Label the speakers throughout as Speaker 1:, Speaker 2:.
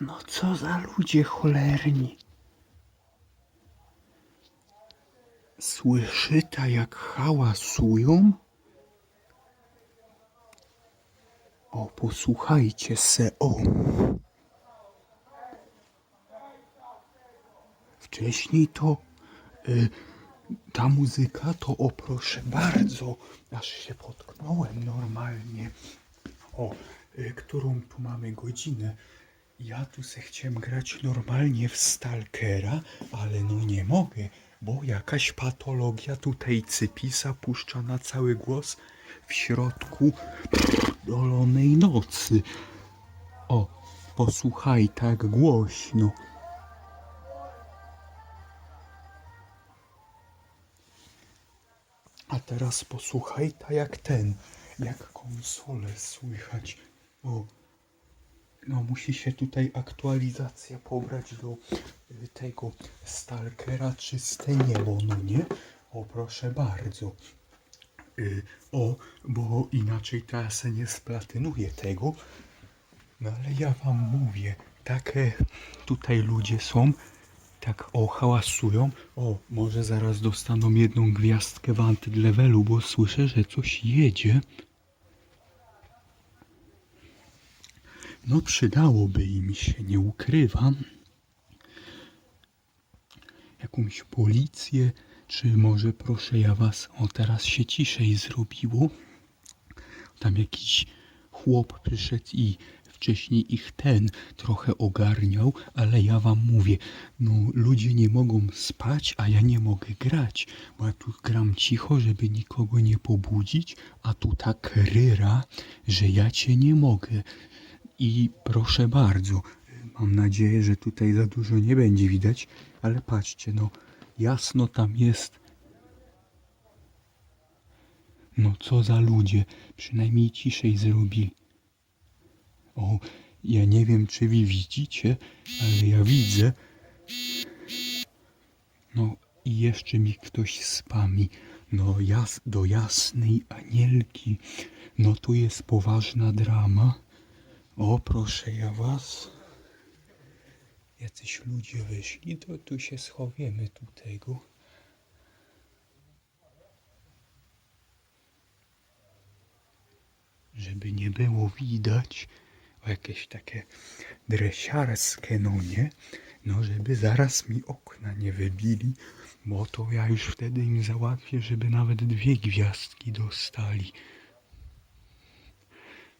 Speaker 1: No co za ludzie cholerni. Słyszy ta jak hałasują? O, posłuchajcie se, o. Wcześniej to y, ta muzyka to o proszę bardzo, aż się potknąłem normalnie. O, y, którą tu mamy godzinę? Ja tu se chciałem grać normalnie w Stalkera, ale no nie mogę, bo jakaś patologia tutaj cypisa puszcza na cały głos w środku dolonej nocy. O, posłuchaj tak głośno. A teraz posłuchaj tak jak ten, jak konsolę słychać. O, no musi się tutaj aktualizacja pobrać do y, tego Stalkera czyste niebo, no nie? O, proszę bardzo. Y, o, bo inaczej teraz nie splatynuje tego. No ale ja wam mówię, takie tutaj ludzie są, tak o, hałasują. O, może zaraz dostaną jedną gwiazdkę w antylevelu, bo słyszę, że coś jedzie. No przydałoby im się, nie ukrywam. Jakąś policję, czy może proszę ja was, o teraz się ciszej zrobiło. Tam jakiś chłop przyszedł i wcześniej ich ten trochę ogarniał, ale ja wam mówię, no ludzie nie mogą spać, a ja nie mogę grać, bo ja tu gram cicho, żeby nikogo nie pobudzić, a tu tak ryra, że ja cię nie mogę. I proszę bardzo, mam nadzieję, że tutaj za dużo nie będzie widać, ale patrzcie, no jasno tam jest. No co za ludzie, przynajmniej ciszej zrobili. O, ja nie wiem, czy wy widzicie, ale ja widzę. No i jeszcze mi ktoś spami. No jas do jasnej anielki. No tu jest poważna drama. O, proszę ja was. Jacyś ludzie wyszli, to tu się schowiemy tu tego. Żeby nie było widać, o jakieś takie dresiarskie, no nie? No, żeby zaraz mi okna nie wybili, bo to ja już wtedy im załatwię, żeby nawet dwie gwiazdki dostali.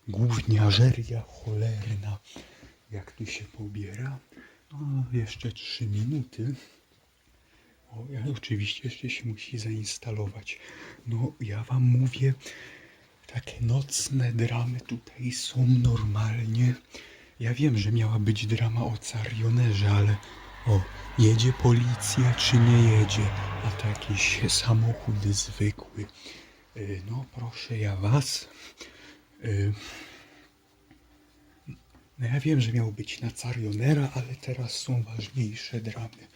Speaker 1: Gówniarzeria cholerna. Jak tu się pobiera? No, jeszcze trzy minuty. O, ja, oczywiście jeszcze się musi zainstalować. No, ja wam mówię, takie nocne dramy tutaj są normalnie. Ja wiem, że miała być drama o carionerze, ale o, jedzie policja czy nie jedzie? A to jakiś samochód zwykły. Y, No, proszę ja was. Y, No ja wiem, że miał być na Carionera, ale teraz są ważniejsze dramy.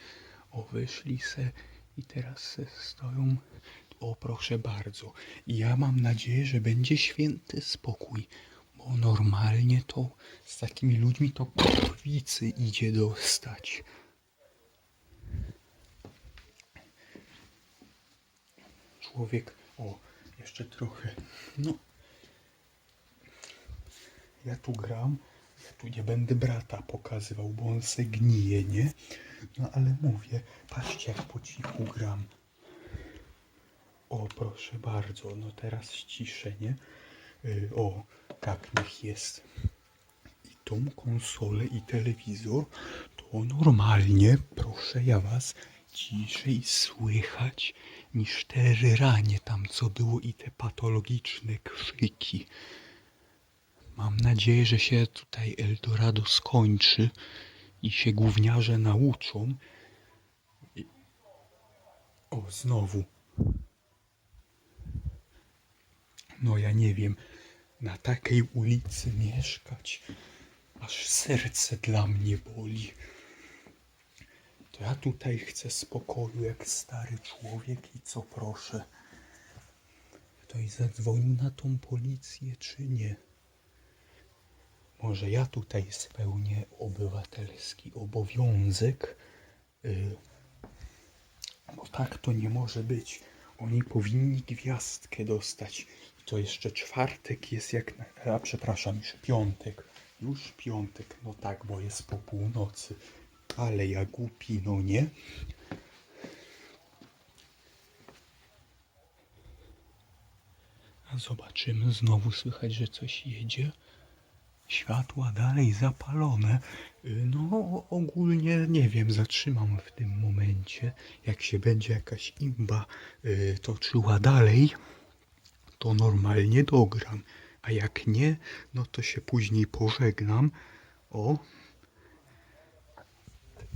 Speaker 1: O, wyszli se i teraz se stoją. O, proszę bardzo. Ja mam nadzieję, że będzie święty spokój, bo normalnie to z takimi ludźmi to krwicy idzie dostać. Człowiek, o, jeszcze trochę, no, ja tu gram, ja tu nie będę brata pokazywał, bo on se gnije, nie? No ale mówię, patrzcie jak po cichu gram. O, proszę bardzo, no teraz ciszę, nie? Y, o, tak niech jest. I tą konsolę i telewizor to normalnie, proszę ja was, ciszej słychać niż te ranie tam, co było i te patologiczne krzyki. Mam nadzieję, że się tutaj Eldorado skończy i się gówniarze nauczą. I... O, znowu. No ja nie wiem, na takiej ulicy mieszkać, aż serce dla mnie boli. To ja tutaj chcę spokoju jak stary człowiek i co proszę. Ktoś zadzwonił na tą policję czy nie? Może ja tutaj spełnię obywatelski obowiązek. Y, bo tak to nie może być. Oni powinni gwiazdkę dostać. I to jeszcze czwartek jest jak. Na... A przepraszam, już piątek. Już piątek, no tak, bo jest po północy. Ale ja głupi, no nie? A zobaczymy, znowu słychać, że coś jedzie. Światła dalej zapalone. Y, No, ogólnie nie wiem, zatrzymam w tym momencie. Jak się będzie jakaś imba y, toczyła dalej, to normalnie dogram. A jak nie, no to się później pożegnam. O,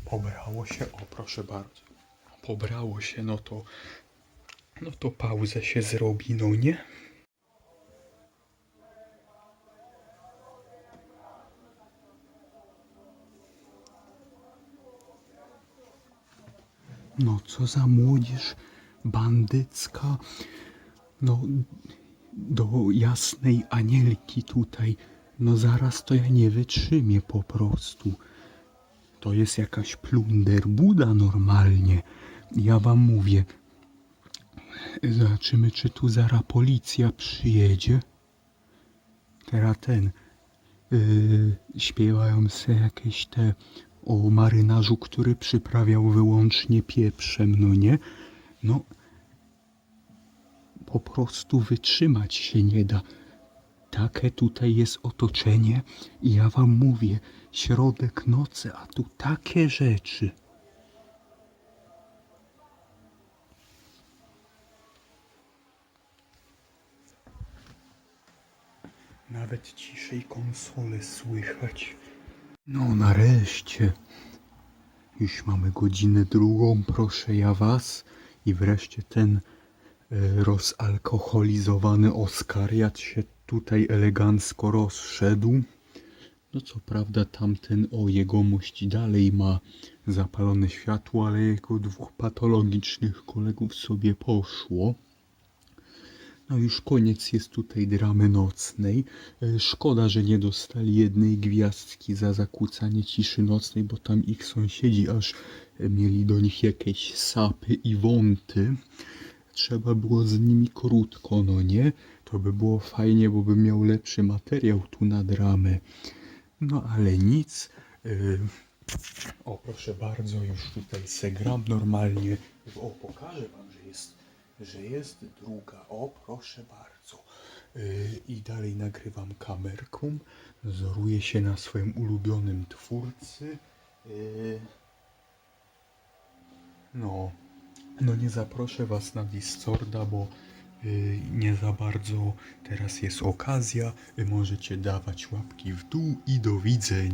Speaker 1: pobrało się, o proszę bardzo. Pobrało się, no to, no to pauzę się zrobi, no nie? No co za młodzież bandycka. No do jasnej anielki tutaj. No zaraz to ja nie wytrzymię po prostu. To jest jakaś plunderbuda normalnie. Ja wam mówię. Zobaczymy, czy tu zara policja przyjedzie. Teraz ten. Yy, śpiewają se jakieś te o marynarzu, który przyprawiał wyłącznie pieprzem, no nie? No, po prostu wytrzymać się nie da. Takie tutaj jest otoczenie i ja wam mówię, środek nocy, a tu takie rzeczy. Nawet ciszej konsole słychać. No nareszcie. Już mamy godzinę drugą, proszę ja was. I wreszcie ten e, rozalkoholizowany Oskariat się tutaj elegancko rozszedł. No co prawda tamten o jegomość dalej ma zapalone światło, ale jego dwóch patologicznych kolegów sobie poszło. No już koniec jest tutaj dramy nocnej. E, Szkoda, że nie dostali jednej gwiazdki za zakłócanie ciszy nocnej, bo tam ich sąsiedzi aż e, mieli do nich jakieś sapy i wąty. Trzeba było z nimi krótko, no nie? To by było fajnie, bo bym miał lepszy materiał tu na dramę. No ale nic. E, O, proszę bardzo, już tutaj se gram normalnie. O, pokażę wam, że jest, że jest druga. O, proszę bardzo. Yy, I dalej nagrywam kamerką. Wzoruję się na swoim ulubionym twórcy. Yy, No, no nie zaproszę was na Discorda, bo yy, nie za bardzo teraz jest okazja. Możecie dawać łapki w dół i do widzenia.